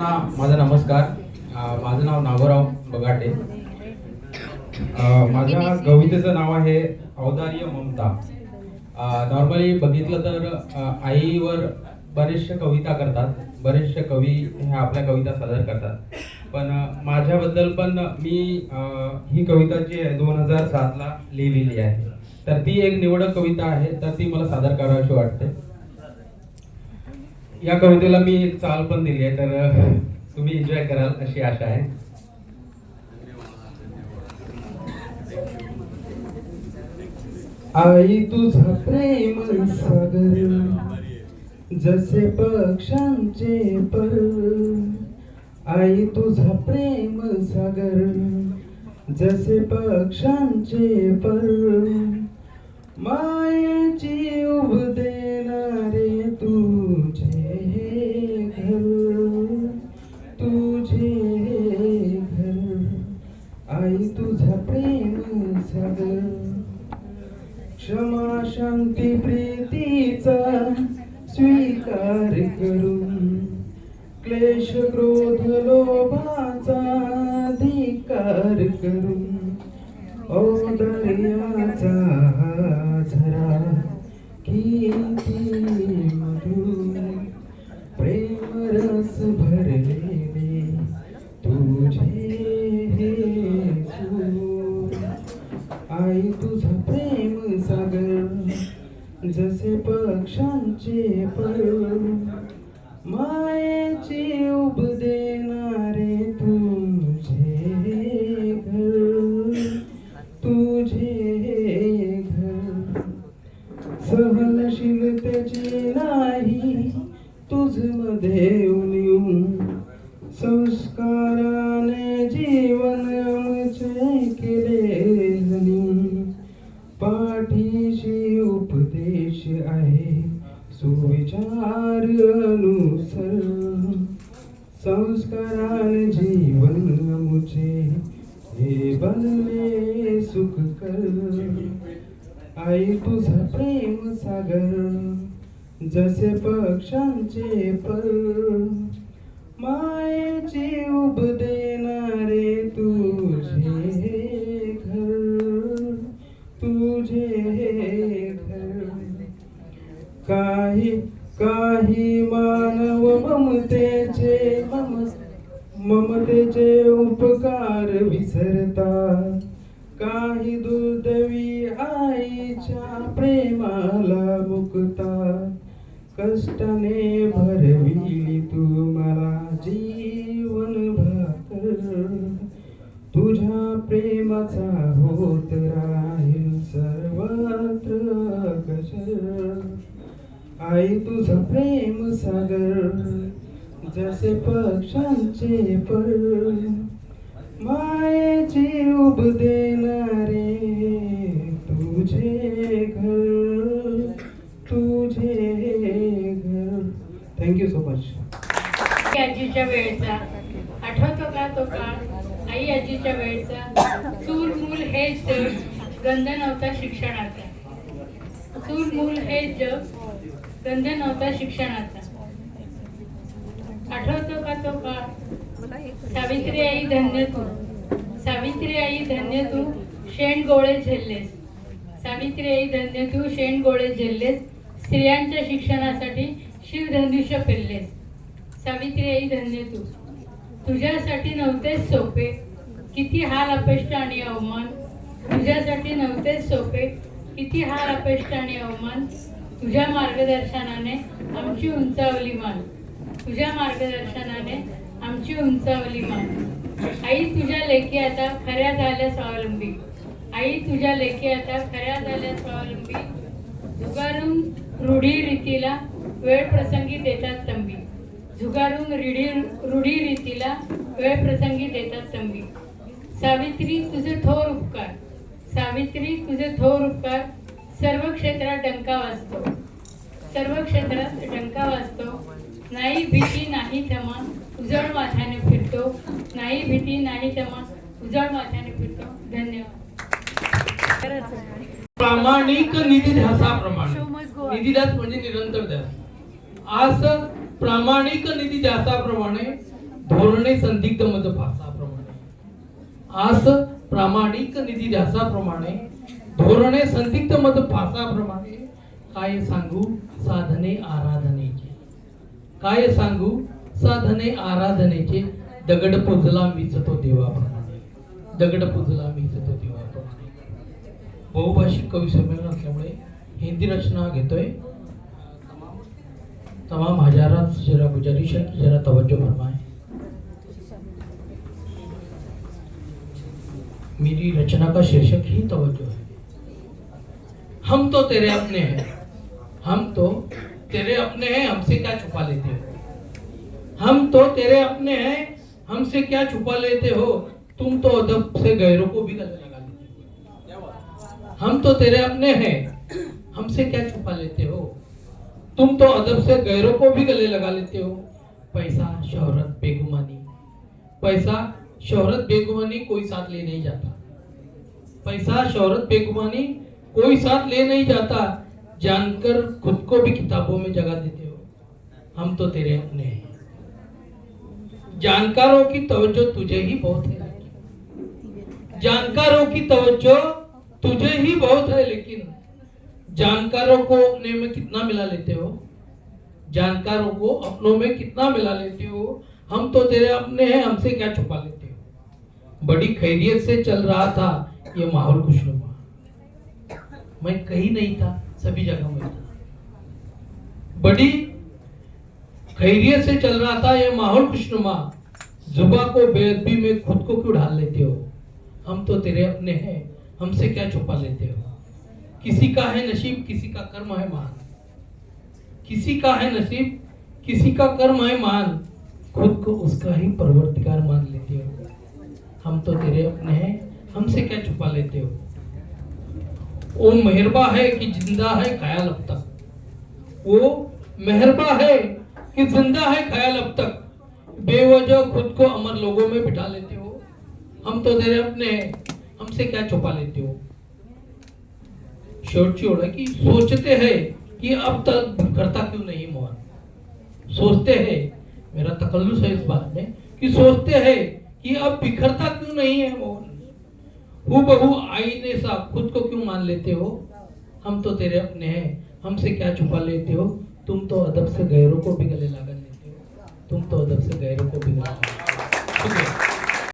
माझा नमस्कार. माझं नाव नागोराव बगाटे. माझ्या कवितेचं नाव आहे औदार्य ममता. नॉर्मली बघितलं तर आईवर बरेचशा कविता करतात. बरेचसे कवी ह्या आपल्या कविता सादर करतात. पण माझ्याबद्दल पण मी ही कविता जी आहे दोन हजार सातला लिहिलेली आहे. तर ती एक निवडक कविता आहे. तर ती मला सादर करावीशी वाटते. या कवितेला मी एक चाल पण दिली आहे तर तुम्ही एन्जॉय कराल अशी आशा आहे. आई तुझा प्रेम सागर जसे पक्षांचे पर. आई तुझा प्रेम सागर जसे पक्षांचे पर. मायेची उभदे शांती प्रीतीचा स्वीकार करून क्लेश क्रोध लोभाचा अधिकार करून औदर्याचा झरा की तुझमध्ये संस्काराने जीवन आमचे केले जणी पाठीशी उपदेश आहे सुविचार अनुसर. संस्काराने जीवन मुझे हे बनले सुख कर आई तुझा प्रेम सागर. जसे पक्षांचे पर मायेचे उब देणारे तुझे घर. तुझे घर. काही काही मानव ममतेचे मम ममतेचे उपकार विसरतात. काही दुर्दैवी आईच्या प्रेमाला मुक्तात. कष्टाने भरविली तू मला जीवन भाकर तुझ्या प्रेमाचा होत राहील सर्वत्र कशर. आई तुझा प्रेम सागर जसे पक्षांचे पर मायेची उब देणारे तुझे घर. थँक्यू मच आजीच्या वेळचा. आठवतो का तो काळ? आई आजीच्या वेळचा. चूल मूल हे जग. गंध नव्हता शिक्षणाचा. चूल मूल हे जग. गंध नव्हता शिक्षणाचा. आठवतो का तो काळ? सावित्री आई धन्य तू. सावित्री आई धन्य तू. शेण गोळे झेललेस. सावित्री आई धन्य तू. शेण गोळे झेललेस. स्त्रियांच्या शिक्षणासाठी शिवधनुष्य पेललेस. सावित्री आई धन्य तू. तुझ्यासाठी नव्हतेच सोपे. किती हाल अपेष्ट आणि अवमान. तुझ्यासाठी नव्हतेच सोपे. किती हाल अपेष्ट आणि अवमान. तुझ्या मार्गदर्शनाने आमची उंचावली मान. तुझ्या मार्गदर्शनाने आमची उंचावली मान. आई तुझ्या लेखी आता खऱ्या झाल्या स्वावलंबी. आई तुझ्या लेखी आता खऱ्या झाल्या स्वावलंबी. झुगारून रूढी रीतीला वेळ प्रसंगी देतात तंबी. झुगारून रूढी रूढी रीतीला वेळ प्रसंगी देतात तंबी. सावित्री तुझे थोर उपकार. सावित्री तुझे थोर उपकार. सर्व क्षेत्रात डंका वाजतो. सर्व क्षेत्रात डंका वाजतो. नाही भीती नाही क्षमा उजळ माथ्याने फिरतो. नाही भीती नाही क्षमा उजळ माथ्याने फिरतो. धन्यवाद. प्रामाणिक निधीध्यासाप्रमाणे निधीध्यास म्हणजे निरंतर ध्यास. आज प्रामाणिक निधी निधीध्यासाप्रमाणे धोरणे संदिग्ध मत भासाप्रमाणे आज प्रामाणिक निधी ध्यासाप्रमाणे धोरणे संदिग्ध मत भासाप्रमाणे काय सांगू? साधने आराधनेचे. काय सांगू? साधने आराधनेचे. दगड पुजला मिचतो देवाप्रमाणे. दगड पुजला मिचतो देवाप्रमाणे. बहुभाषिक कवी संमेलन असल्यामुळे हिंदी रचना घेतोय. तमाम हजारात जरा गुजारिश है कि जरा तवज्जो फरमाएँ। मेरी रचना का शीर्षक ही तवज्जो है। हम तो तेरे अपने हैं। हम तो तेरे अपने हैं, हमसे क्या छुपा लेते हो? हम तो तेरे अपने हैं, हमसे क्या छुपा लेते हो? तुम तो अदब से गैरों को भी गले लगा लेते हो। हम तो तेरे अपने हैं, हमसे क्या छुपा लेते हो? तुम तो अदब से गैरों को भी गले लगा लेते हो। पैसा, शोहरत, बेगुमानी। पैसा, शोहरत, बेगुमानी कोई साथ ले नहीं जाता। पैसा, शोहरत, बेगुमानी कोई साथ ले नहीं जाता। जानकर खुद को भी किताबों में जगह देते हो। हम तो तेरे अपने हैं। जानकारों की तवज्जो तुझे ही बहुत है जानकारों की तवज्जो तुझे ही बहुत है लेकिन। जानकारों को अपने में कितना मिला लेते हो? जानकारों को अपनों में कितना मिला लेते हो? हम तो तेरे अपने हैं, हमसे क्या छुपा लेते हो? बड़ी खैरियत से चल रहा था ये माहौल खुशनुमा। मैं कहीं नहीं था, सभी जगह में था। बड़ी खैरियत से चल रहा था ये माहौल खुशनुमा। जुबा को बेदबी में खुद को क्यों ढाल लेते हो? हम तो तेरे अपने हैं, हमसे क्या छुपा लेते हो? किसी का है नसीब, किसी का कर्म है महान। किसी का है नसीब, किसी का कर्म है मान खुद को उसका ही परवर्तिकार मान लेते हो। हम तो तेरे अपने हैं, हमसे क्या छुपा लेते हो? वो मेहरबा है कि ज़िंदा है ख्याल अब तक। वो मेहरबा है कि ज़िंदा है ख्याल अब तक। बेवजह खुद को अमर लोगों में बिठा लेते हो। हम तो तेरे अपने हैं, हमसे क्या छुपा लेते हो? ओळ आहे की सोचते हैं कि अब तक करता क्यों नहीं मोहन? सोचते हैं। मेरा तकल्लुस है इस बात में कि सोचते हैं कि अब बिखरता क्यों नहीं है मोहन? हु बहु आईने सा खुद को क्यों मान लेते हो? हम तो तेरे अपने हैं। हमसे क्या छुपा लेते हो? तुम तो अदब से गैरों को भी गले लगा लेते हो। तुम तो अदब से गैरों को भी गले लगा लेते हो?